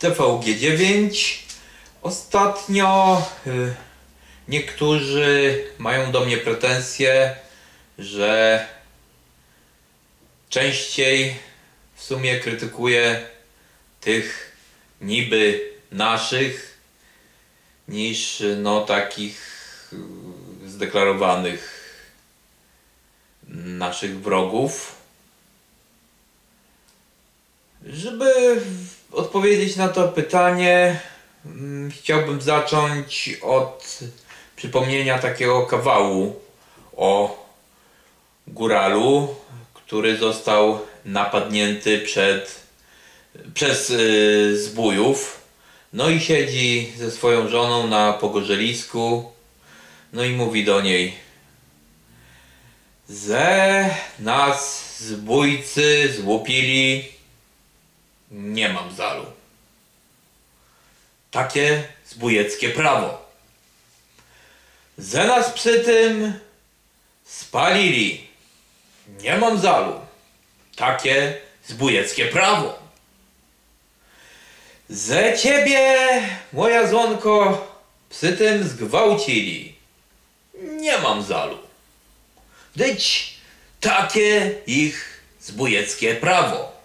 TVG9. Ostatnio y, niektórzy mają do mnie pretensje, że częściej w sumie krytykuję tych niby naszych niż no takich y, zdeklarowanych naszych wrogów. Żeby odpowiedzieć na to pytanie, mm, chciałbym zacząć od przypomnienia takiego kawału o góralu, który został napadnięty przed, przez yy, zbójów. No i siedzi ze swoją żoną na pogorzelisku. No i mówi do niej: Ze nas zbójcy złupili, nie mam zalu. Takie zbójeckie prawo. Ze nas przy tym spalili, nie mam zalu. Takie zbójeckie prawo. Ze ciebie, moja złonko, przy tym zgwałcili. Nie mam zalu. Dyć takie ich zbójeckie prawo.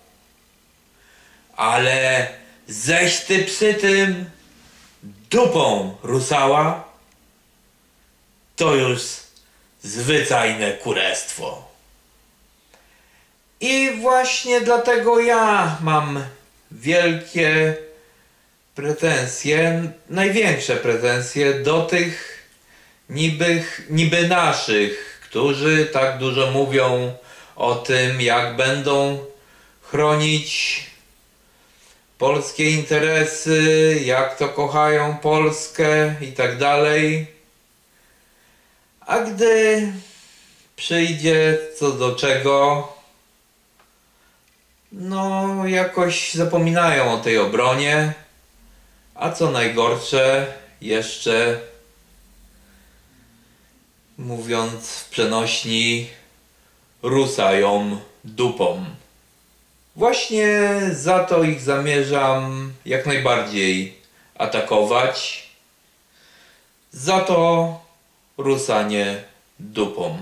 Ale ześ ty przy tym dupą rusała, to już zwyczajne kurestwo. I właśnie dlatego ja mam wielkie pretensje, największe pretensje do tych niby, niby naszych, którzy tak dużo mówią o tym, jak będą chronić polskie interesy, jak to kochają Polskę i tak dalej. A gdy przyjdzie co do czego, no jakoś zapominają o tej obronie, a co najgorsze, jeszcze mówiąc w przenośni, rusają dupą. Właśnie za to ich zamierzam jak najbardziej atakować. Za to rusanie dupą.